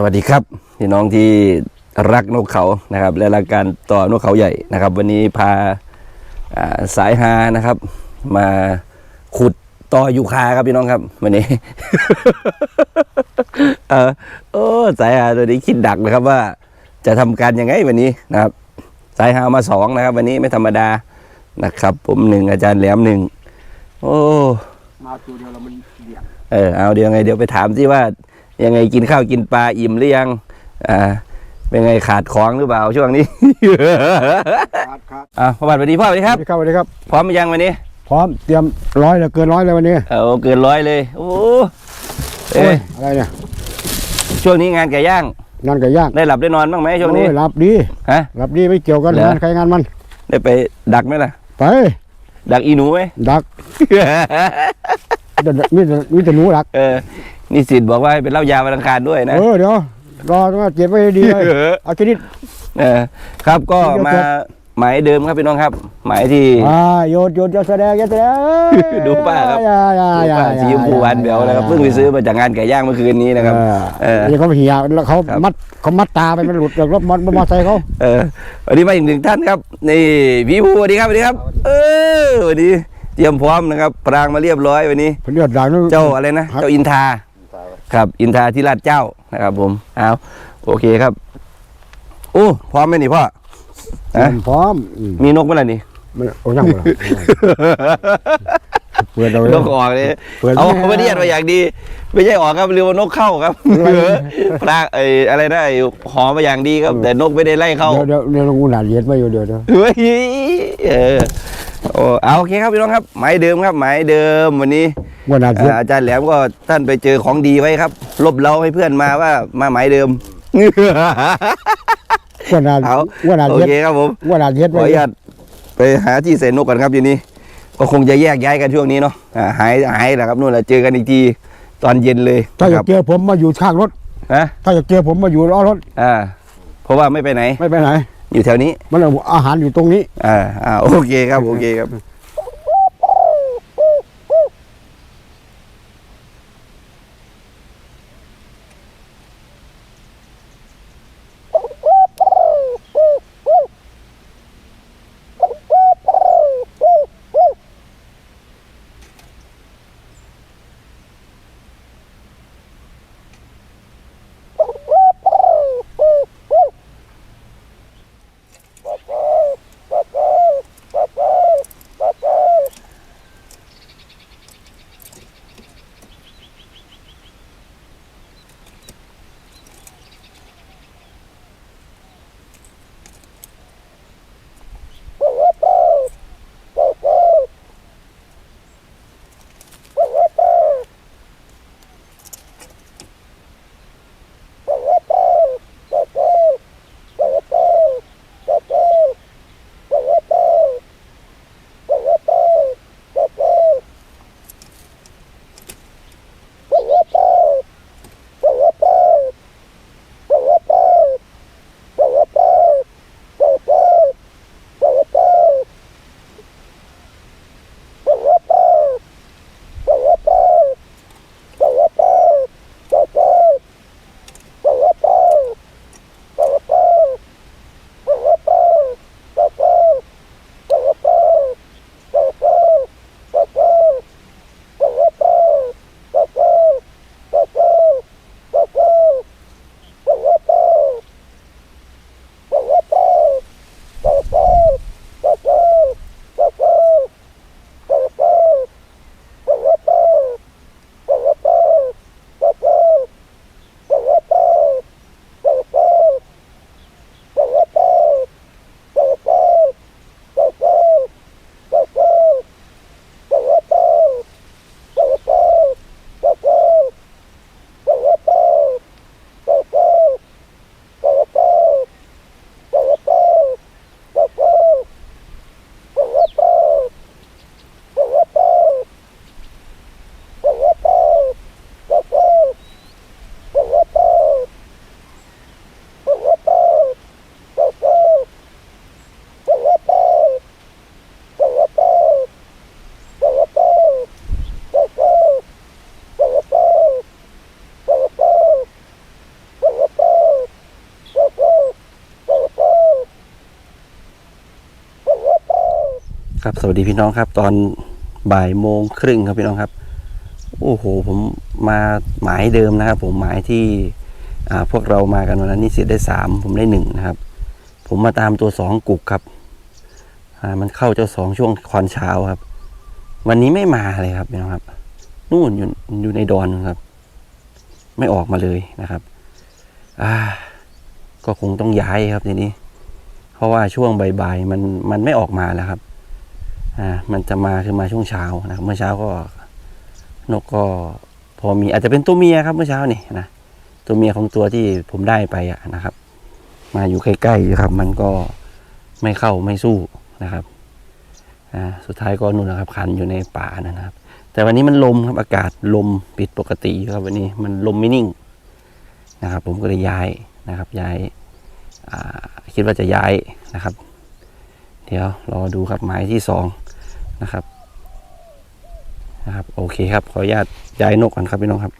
สวัสดีครับพี่น้องที่รักนกเขานะครับ และรักการต่อนกเขาใหญ่นะครับ วันนี้พาอ่าสายฮานะครับ มาขุดต่อยูคาครับพี่น้องครับวันนี้เออโอ้สายฮาตัวนี้คิดดักนะครับว่า จะทำการยังไงวันนี้นะครับ สายฮามาสองนะครับ วันนี้ไม่ธรรมดานะครับ ผมหนึ่งอาจารย์แหลมหนึ่งโอ้มาตัวเดียวแล้วมันเบี่ยงเออเอาเดี๋ยวไงเดี๋ยวไปถามที่ว่า ยังไงกินข้าวกินปลาอิ่มหรือยัง อ่า เป็นไงขาดของหรือเปล่าช่วงนี้ ครับครับอ่าพ่อบัตรสวัสดีพ่อสวัสดีครับสวัสดีครับสวัสดีครับ พร้อมหรือยังวันนี้ พร้อมเตรียมร้อยแล้วเกินร้อยเลยวันนี้เอาเกินร้อยเลย โอ้โหโอ้เอ้ยยอะไรเนี่ยช่วงนี้งานไก่ย่างนั่นก็ยากได้หลับได้นอนบ้างไหมช่วงนี้ โอ้ยรับดีฮะรับดีไม่เกี่ยวกันเหรอ งานใครงานมันได้ไปดักไหมล่ะ ไปดักอีหนูไหม ดัก มีแต่มีแต่มีแต่หนูดัก เออ นี่สิทธิ์บอกว่าให้เป็นเหล้ายาวันอังคารด้วยนะ เออเดี๋ยวรอว่าเก็บไว้ให้ดีเลยเอาชนิด เออครับก็เดี๋ยวมาเก็บหมายเดิมครับพี่น้องครับ หมายที่ อ่าโยนโยนจะแสดงจะแสดงดูป้าครับ อย่าอย่าอย่าป้าสีชมพูหวานแหววนะครับเพิ่งไปซื้อมาจากงานไก่ย่างเมื่อคืนนี้นะครับ เอเออ อนี่เขาเหี่ยแล้วเขาครับ มัดเขามัดตาไปมันหลุดจากรถมอเตอร์มอเตอร์ไซค์เขาเออวันนี้มาอีกหนึ่งท่านครับนี่พี่ภูสวัสดีครับสวัสดีครับ เออวันนี้เตรียมพร้อมนะครับ ปรางมาเรียบร้อยวันนี้ เลือดด่างนั่น เจ้าอะไรนะครับ เจ้าอินทา ครับ อินทาที่ลาดเจ้านะครับ ผมเอาโอเคครับโอ้พร้อมไหมนี่พ่อฮะพร้อมอืมมีนกเมื่อไหร่นี่มันโอ้ยังบ่ล่ะเปิดเอาไว้นกออกเลยเปิดเอาไม่ได้ไม่ได้ยัดมาอย่างดี ไม่ใช่ออกครับเรียกว่านกเข้าครับอะไรปลาไอ้อะไรนะไอ้หอมาอย่างดีครับ แต่นกไม่ได้ไล่เข้าเดี๋ยวเดี๋ยวเดี๋ยวลงอุณหาเย็ดไว้อยู่เดี๋ยวเดี๋ยวเฮ้ยเออ โอ้เอาโอเคครับพี่น้องครับหมายเดิมครับหมายเดิมวันนี้อุณหาเย็ดอ่าอาจารย์แหลมก็ท่านไปเจอของดีไว้ครับลบเล้าให้เพื่อนมาว่ามาหมายเดิมอุณหาเอาอุณหาโอเย็ดเคครับผมอุณหาเย็ดขอไว้อนุญาตไปหาที่ใส่นกก่อนครับทีนี้ก็คงจะแยกย้ายกันช่วงนี้เนาะอ่าหายหายแหละครับนู่นแหละเจอกันอีกทีตอนเย็นเลย ถ้าอนะคยารักเจอผมมาอยู่ข้างรถนะถ้าอยากเจอผมมาอยู่ล้อรถอ่าเพราะว่าไม่ไปไหน ไม่ไปไหน อยู่แถวนี้มันเอาอาหารอยู่ตรงนี้อ่าอ่าโอเคครับโอเคครับ สวัสดีพี่น้องครับ ตอนบ่ายโมงครึ่งครับพี่น้องครับ โอ้โห ผมมาหมายเดิมนะครับ ผมหมายที่พวกเรามากันวันนั้นนี่เสียได้สามผมได้หนึ่งนะครับ ผมมาตามตัวสองกุกครับมันเข้าเจ้าสองช่วงคอนเช้าครับ วันนี้ไม่มาเลยครับพี่น้องครับ นู่นอยู่อยู่ในดอนนู่นครับ ไม่ออกมาเลยนะครับอ่าก็คงต้องย้ายครับทีนี้ เพราะว่าช่วงบ่ายๆมันมันไม่ออกมาแล้วครับ อ่ามันจะมาคือมาช่วงเช้านะครับเมื่อเช้าก็นกก็พอมีอาจจะเป็นตัวเมียครับเมื่อเช้านี่นะตัวเมียของตัวที่ผมได้ไปอะนะครับ มาอยู่ใกล้ๆครับ มันก็ไม่เข้าไม่สู้นะครับอ่าสุดท้ายก็นู่นนะครับคันอยู่ในป่านะครับ แต่วันนี้มันลมครับอากาศลมปิดปกติครับวันนี้มันลมไม่นิ่งนะครับ ผมก็เลยย้ายนะครับย้ายคิดว่าจะย้ายนะครับ เดี๋ยวรอดูครับหมายที่สอง นะครับนะครับ โอเคครับ ขออนุญาตย้ายนกก่อนครับพี่น้องครับ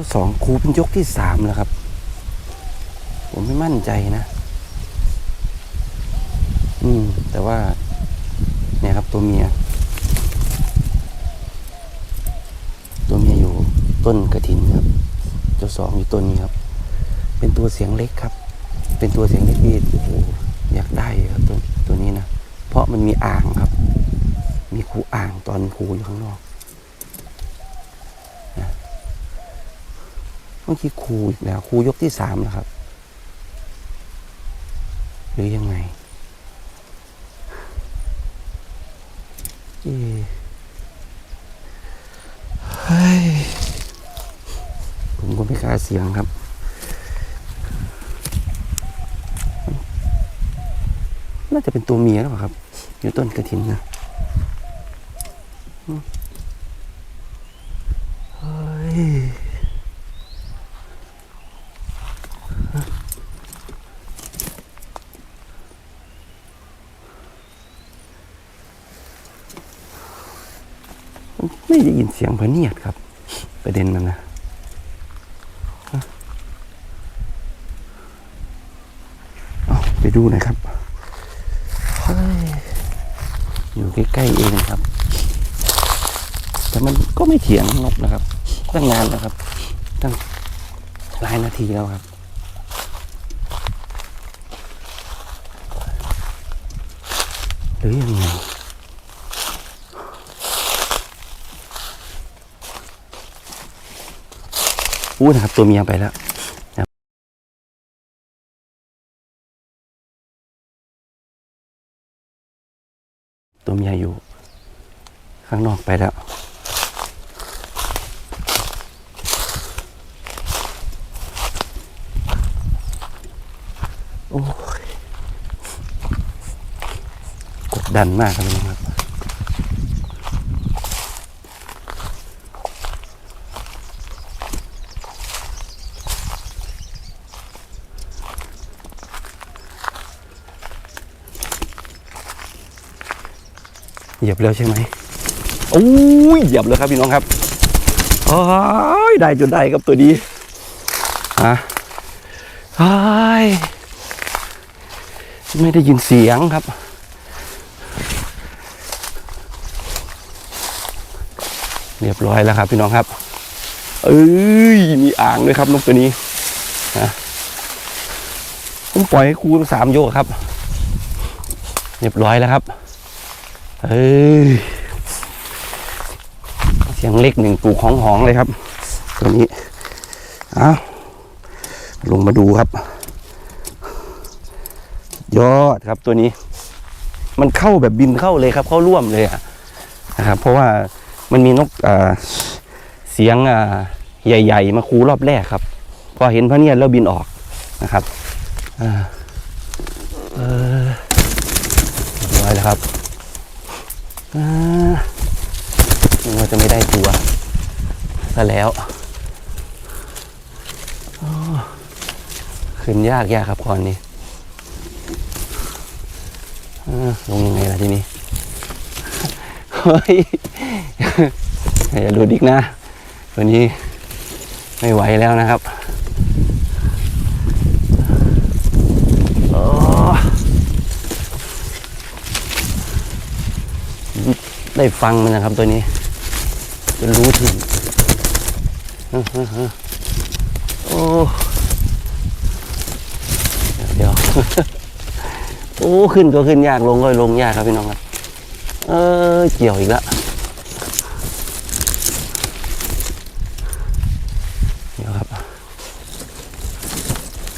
ครับเจ้าสองครูเป็นยกที่สามแล้วครับ ผมไม่มั่นใจนะ อืม แต่ว่า เนี่ยครับตัวเมีย ตัวเมียอยู่ต้นกระถินครับเจ้าสองอยู่ต้นนี้ครับ เป็นตัวเสียงเล็กครับ เป็นตัวเสียงเล็กที่โอ้โหอยากได้ครับตัวตัวนี้นะ เพราะมันมีอ่างครับ มีครูอ่างตอนครูอยู่ข้างนอก มื่อกี้ครูอีกแล้วครูยกที่สามแล้วครับ หรือยังไงเฮ้ยผมก็ไม่กล้าเสียงครับ น่าจะเป็นตัวเมียหรือเปล่าครับ อยู่ต้นกระถินนะเฮ้ย ไม่ได้ยินเสียงพะเนียดครับ ประเด็นมันนะเอาไปดูหน่อยครับ อยู่ใกล้ๆเองครับ แต่มันก็ไม่เถียงนกนะครับ ตั้งนานแล้วครับ ตั้งหลายนาทีแล้วครับ หรือยังไง อู้นะครับตัวเมียไปแล้วตัวเมียอยู่ ข้างนอกไปแล้ว โอ้ยกดดันมากครับน้องครับ เห ยียบแล้วใช่ไหมโอ้ยเหยียบเลยครับพี่น้องครับโอ้ยได้จนได้ครับตัวนี้ฮะไอ้ไม่ได้ยินเสียงครับ เรียบร้อยแล้วครับพี่น้องครับ เอ้ยมีอ่างด้วยครับนกตัวนี้นะผมปล่อยให้ครูสามโยกครับ เรียบร้อยแล้วครับ เอ้ยเสียงเล็กหนึ่งปลูกหองหองเลยครับ ตัวนี้เอาลงมาดูครับ ยอดครับตัวนี้ มันเข้าแบบบินเข้าเลยครับ เข้าร่วมเลยอะนะครับ เพราะว่ามันมีนกอ่าเสียงอ่าใหญ่ ๆ มาคูรอบแรกครับ พอเห็นพระเนียดแล้วบินออกนะครับอ่าเออเรียบร้อยแล้วครับ ว่าจะไม่ได้ตัวซะแล้วขึ้นยากยากครับก่อนนี้ลงยังไงล่ะทีนี้เฮ้ยอย่าหลุดอีกนะ ตัวนี้ไม่ไหวแล้วนะครับ ได้ฟังมันนะครับตัวนี้จนรู้ถึงเออเออเออโอ้เดี๋ยวโอ้ขึ้นก็ขึ้นยากลงก็ลงยากครับพี่น้องครับ เออเกี่ยวอีกแล้วเดี๋ยวครับ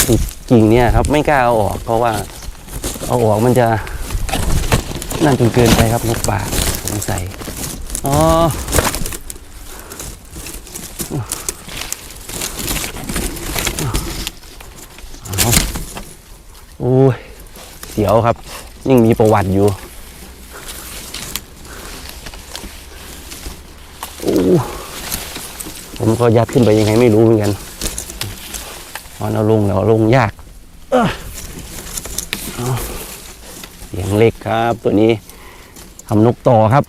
ติดกิ่งเนี่ยครับไม่กล้าเอาออก เพราะว่าเอาออกมันจะ นั่นจนเกินไปครับนกป่าสงสัยอ๋อเอาโอ้ยเสียวครับ ยิ่งมีประวัติอยู่โอ้ผมก็ยัดขึ้นไปยังไงไม่รู้เหมือนกันตอนเอาลงแล้วเอาลงยากเอ้อเอา เล็กครับ ตัวนี้ทำนกต่อครับ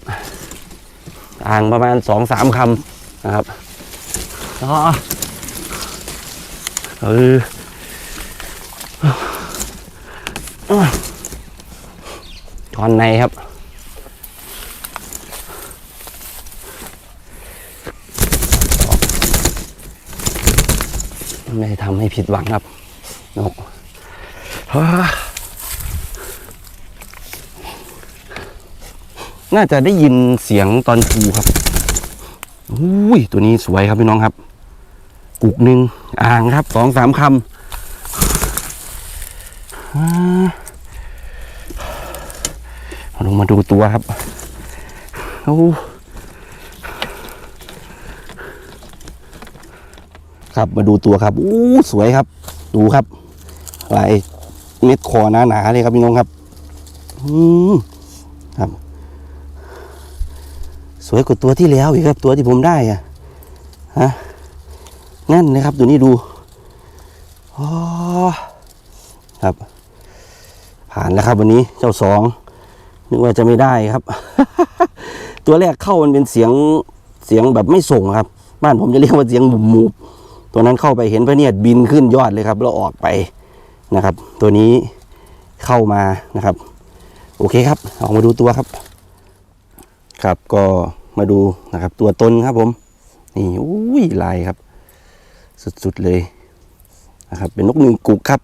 อ่างประมาณสองสามคำนะครับอ๋อเออถอนในครับไม่ทำให้ผิดหวังครับนกฮ่า น่าจะได้ยินเสียงตอนผูครับอุ้ยตัวนี้สวยครับพี่น้องครับ กุกหนึ่งอ่างครับสองสามคำอ่าเอาลงมาดูตัวครับโอ้ครับมาดูตัวครับอู้สวยครับ ดูครับลายเม็ดคอหนาๆเลยครับพี่น้องครับอืมครับ สวยกว่าตัวที่แล้วอีกครับ ตัวที่ผมได้อะฮะนั่นนะครับตัวนี้ดูอ๋อครับ ผ่านแล้วครับวันนี้เจ้าสองนึกว่าจะไม่ได้ครับ ตัวแรกเข้ามันเป็นเสียงเสียงแบบไม่ส่งครับ บ้านผมจะเรียกว่าเสียงหมุบหมูบตัวนั้นเข้าไปเห็นพระเนียดบินขึ้นยอดเลยครับแล้วออกไปนะครับ ตัวนี้เข้ามานะครับ โอเคครับออกมาดูตัวครับ ครับก็มาดูนะครับ ตัวตนครับผม นี่อุ้ยลายครับ สุดๆเลยนะครับ เป็นนกหนึ่งกุกครับ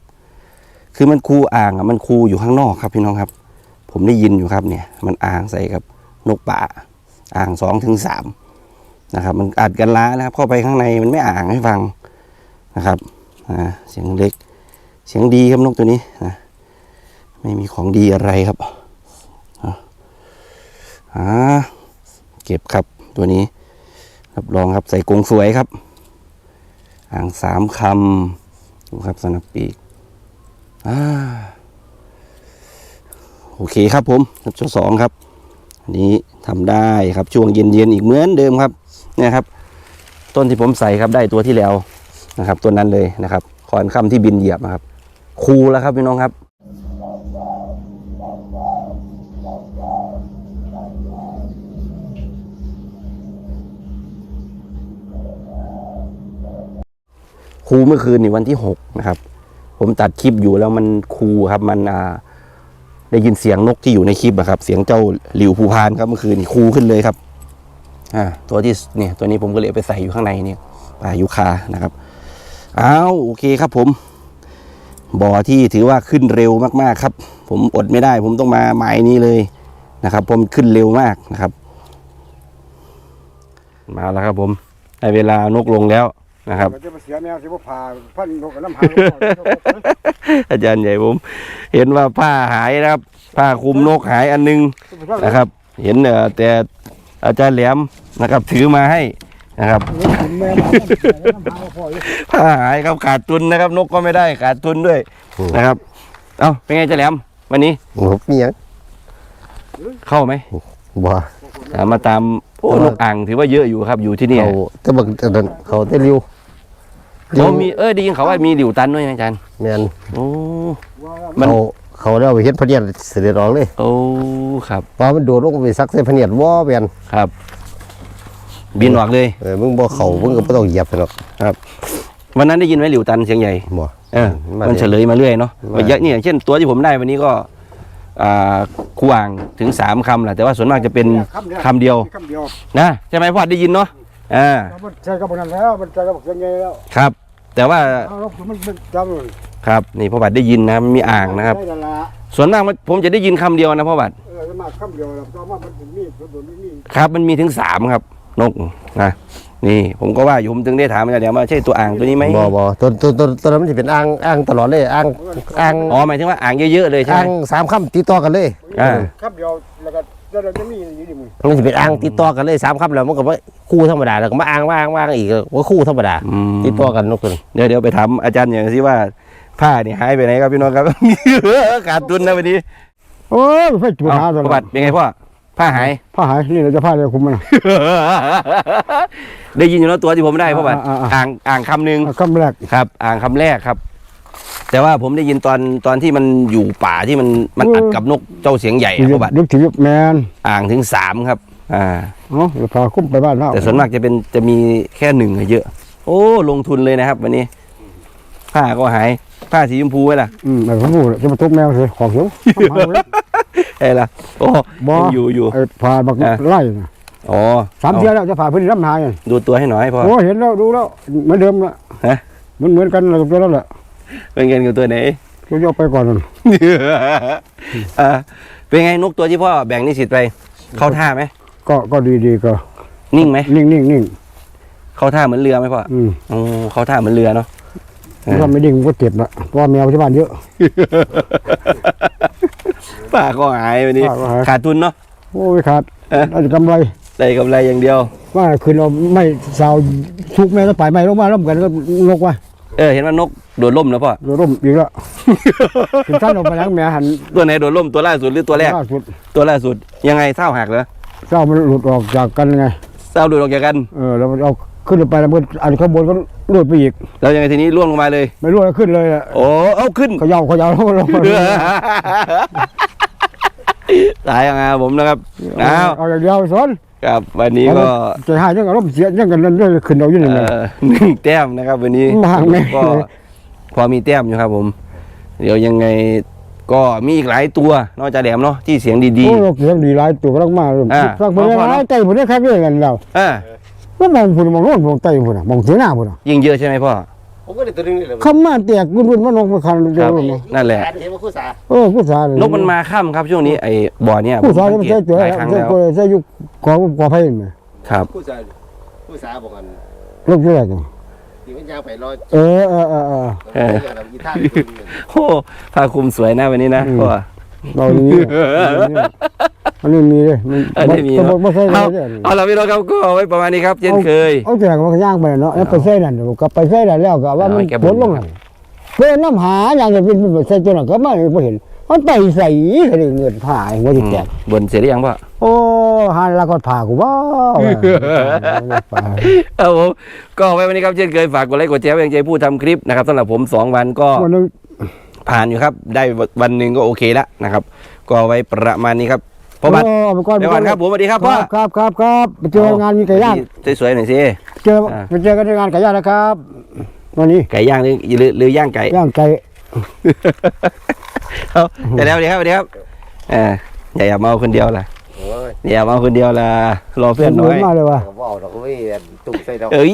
คือมันคูอ่างอะมันคูอยู่ข้างนอกครับพี่น้องครับ ผมได้ยินอยู่ครับเนี่ย มันอ่างใส่กับ นกป่า อ่างสองถึงสามนะครับ มันอัดกันล้านะครับ เข้าไปข้างในมันไม่อ่างให้ฟังนะครับอ่าเสียงเล็ก เสียงดีครับนกตัวนี้นะไม่มีของดีอะไรครับ อ่าเก็บครับตัวนี้ รับรองครับใส่กรงสวยครับอ่างสามคำดูครับสนับปีกอ่าโอเคครับผมครับชุดสองครับ อันนี้ทำได้ครับช่วงเย็นๆอีกเหมือนเดิมครับเนี่ยครับ ต้นที่ผมใส่ครับได้ตัวที่แล้วนะครับ ตัวนั้นเลยนะครับคอนคำที่บินเหยียบนะครับ คูแล้วครับพี่น้องครับ ครูเมื่อคืนนี่วันที่หกนะครับ ผมตัดคลิปอยู่แล้วมันครูครับมันอ่าได้ยินเสียงนกที่อยู่ในคลิปอะครับ เสียงเจ้าหลิวภูพานครับเมื่อคืนนี่ครูขึ้นเลยครับอ่าตัวที่เนี่ยตัวนี้ผมก็เลยไปใส่อยู่ข้างในเนี่ยปลายูคานะครับอ้าวโอเคครับผมบ่อที่ถือว่าขึ้นเร็วมากๆครับ ผมอดไม่ได้ ผมต้องมาหมายนี้เลยนะครับ ผมขึ้นเร็วมากนะครับ มาแล้วครับผมได้เวลานกลงแล้ว นะครับมันจะมาเสียแมวสิบ่พาพันนกกับน้ำหาอาจารย์ใหญ่ผม เห็นว่าผ้าหายนะครับ ผ้าคลุมนกหายอันนึงนะครับ เห็นเอ่อแต่อาจารย์แหลมนะครับ ถือมาให้นะครับแม่น้ำหาพ่ออยู่ผ้าหายครับขาดทุนนะครับ นกก็ไม่ได้ขาดทุนด้วยนะครับ เอ้าเป็นไงอาจารย์แหลมวันนี้โอ้โหมีหยังเข้าไหมบ่อ่ามาตามโอ้นกอ่างถือว่าเยอะอยู่ครับอยู่ที่นี่เขาแต่บักอันนั้นเขาได้ริ้ว เขามีเออไดียินเขาว่ามีหลิวตันด้วยนะอาจารย์แม่นโอ้ มัน เขาเขาได้เอาไปเฮ็ดพะเนียดเสด็จออกเลยโอ้ครับเพราะมันโดดลงไปซักใส่พะเนียดว่แม่นครับ บินออกเลย เออมึงบ่เข้ามึงก็บ่ต้องเหยียบไปหรอกวันนั้นได้ยินไหมหลิวตันเสียงใหญ่บ่เออมามันเลยเฉลยมาเรื่อยเนาะมาเยอะนี่อย่างเช่นตัวที่ผมได้วันนี้ก็อ่าคูอ่างถึงสามคำแหละแต่ว่าส่วนมากจะเป็นคำเดียวคำเดียวนะใช่ไหมพ่อได้ยินเนาะ อ่ามันใช่กับนั้นแล้ว มันใช่กับเสียงไงแล้วครับ แต่ว่าเอาแล้วมันมันจำเลยครับนี่พ่อบัตรได้ยินนะมันมีอ่างนะครับ ได้ละส่วนมากมันผมจะได้ยินคำเดียวนะพ่อบัตรเออมาคำเดียวแล้วต่อมามันมีมันมีครับ มันมีถึงสามครับ นกนะนี่ผมก็ว่าอยู่ผมถึงได้ถามอาจารย์เดี๋ยวว่าใช่ตัวอ่างตัวนี้ไหมบ่บ่ตัวตัวตัวตัวนั้นมันสิเป็นอ่างอ่างตลอดเลยอ่างอ่างอ๋อหมายถึงว่าอ่างเยอะๆเลยใช่อ่าไหมงสามคำติดต่อกันเลย อ่า คำเดียวแล้วก็ แล้วเราจะมีอยู่ดีมึงมันสิเป็นอ่างติดต่อกันเลยสามคำแล้วมันก็บ่คู่ธรรมดาแล้วก็มาอ่างมาอ่างมาอ่างอีกก็คู่ธรรมดาอืม ติดต่อกันนกตัวเดี๋ยวเดี๋ยวไปถามอาจารย์อย่างสิว่าผ้านี่หายไปไหนครับพี่น้องครับ ขาดทุนนะวันนี้โอ้ยไฟจุดเอาหาตัวประวัติเป็นไงพ่อผ้าหาย ผ้าหายนี่เราจะผ้าเดียวคุมมัน ได้ยินอยู่แล้วตัวที่ผมได้พ่อบัตรอ่าอ่า อ่างอ่างคำหนึ่งคำแรก ครับ อ่างคำแรกครับ แต่ว่าผมได้ยินตอนตอนที่มันอยู่ป่าที่มันมันอัดกับนกเจ้าเสียงใหญ่อะพ่อบัตรนึกถึงแมนอ่างถึงสามครับ อ่าเนาะพาคุ้มไปบ้านเนาะแต่ส่วนมากจะเป็นจะมีแค่หนึ่งอะเยอะ โอ้ลงทุนเลยนะครับ วันนี้ผ้าก็หายผ้าสีชมพูไว้ล่ะอืมแต่ผมพูดจะมาทุบแมวสิของเขียวไอ้ล่ะโอ้บ่ยังอยู่อยู่ไอ้ผ่าบักอะไล่น่ะอ๋อสามเดือนแล้วจะผ่าพื้นที่น้ำหายอะดูตัวให้หน่อยพ่อโอ้เห็นแล้วดูแล้วเหมือนเดิมละฮะเหมือนเหมือนกันเราตัวนั้นแหละ เป็นเงินกับตัวไหนตัวยกไปก่อนนั่นเออเป็นไงนกตัวที่พ่อแบ่งนิสิตไป เข้าท่าไหมก็ก็ดีดีก็ นิ่งไหมนิ่งนิ่งนิ่งเข้าท่าเหมือนเรือไหมพ่ออืมอ๋อเข้าท่าเหมือนเรือเนาะเออถ้าไม่ดิ่งก็เจ็บละเพราะว่าแมวที่บ้านเยอะป้าก็หายวันนี้ป้าก็หายขาดทุนเนาะโอ้ยขาดเอ๊ะอาจจะกำไรได้กำไรอย่างเดียว ว่าคืนเราไม่สาวชุกแม่ต้องไปไม่ลงมาล้มกันก็ลกว่า เออเห็นว่านกโดดล่มแล้วพ่อ โดนร่มอีกแล้วถึงท่านออกมาแล้วแม่หันตัวไหนโดดล่มตัวล่าสุดหรือตัวแรก ล่าสุดตัวล่าสุดยังไงเศร้าหักเหรอเจ้ามันหลุดออกจากกันไง เศร้าหลุดออกจากกัน เออแล้วมันเอาขึ้นไปแล้วมันอันข้างบนก็หลุดไปอีก แล้วยังไงทีนี้ล่วงลงมาเลย ไม่รู้แล้วขึ้นเลยอะโอ้เอาขึ้น เขย่าเขย่าแล้วลงมาตายยังไงผมนะครับเอาเอาอย่างเดียวสอน ครับวันนี้ก็ใจหายยังอารมณ์เสียยังกันนั่นเรื่อยขึ้นเอาอยู่นี่เอ่ไงอหนึ่งแต้มนะครับ วันนี้มากไหมก็พอมีแต้มอยู่ครับ ผม เดี๋ยวยังไงก็มีอีกหลายตัวนอกจากแหลมเนาะที่เสียงดีโอ้เราเสียงดีหลายตัวก็ต้องมาเลยอ่าฟังเพลงพอๆหลายใจผมได้แค่นี้กันแล้วๆอ่าแล้วมองพุ่นมองโน่นมองใต้พุ่นน่ะมองเสียหน้าพุ่นน่ะยิ่งเยอะใช่ไหมพ่อ ผมก็ได้ตัวนึงนี่แหละคำมาแตกกุนกุนมันกมาคันเดียวเลยนั่นแหละ เห็นว่าคู่สาเออผู้สาเยนกมันมาค่ำครับช่วงนี้ไอ้บ่อเนี่ยผู้สาวผมันใช้งเกตัวหลายครั้งใช้แล้วตัวใช้ยุคกองกอไผ่ไหมครับ คู่สาคู่สาบอกกันลูกเท่าไหร่กันที่มันยางไปรอเออเออเออ เออ เอออีท่าที่คุณโอ้ผ้าคลุมสวยนะวันนี้นะอืม พ่อ เราอย่างนี้อันนี้มีเลยมันอันนี้มีตะบเนาะกไม่ใช่เลเอายเอาเราพี่น้องครับก็เอาไว้ประมาณนี้ครับเช่นเคยเอาแต่มันก็ย่างไปเนาะแล้วไปใส่นั่นเดี๋ยวก็ไปใส่นั่นแล้วก็ว่ามันเอาให้แกบ่ผนลลงนั่นเพื่อนน้ำหาอย่างจะเป็นเป็นใส่ตัวนั้นก็ไม่เห็นมันไปใส่ใส่เงินผ่าหัวจิตแตกบนเสร็จหรือยังพ่อโอ้หันแล้วก็ผ่ากูบ้าเอาผมก็เอาไว้วันนี้ครับเช่นเคยฝากกดไลค์กดแชร์ไว้ยังใจผู้ทำคลิปนะครับสำหรับผมสองวันก็วันนึง ผ่านอยู่ครับ ได้วันหนึ่งก็โอเคแล้วนะครับ ก็เอาไว้ประมาณนี้ครับพ่อบัตรเไปก่อนเดี๋ยวก่อนครับผมสวัสดีครับพ่อครับครับครับไปเจองานมีไก่ย่างสวยๆหน่อยสิเจออ่าไปเจอกันในงานไก่ย่างนะครับวันนี้ไก่ย่างหรือหรือหรือย่างไก่ย่างไก่เอาแต่แล้วสวัสดีครับสวัสดีครับเอออย่าอย่าเมาคนเดียวล่ะโอ้ยอย่าเมาคนเดียวล่ะรอเพื่อนน้อยมาเลยว่ะผมบอกเราก็ไม่ตุ่มใส่ดอกเอ้ย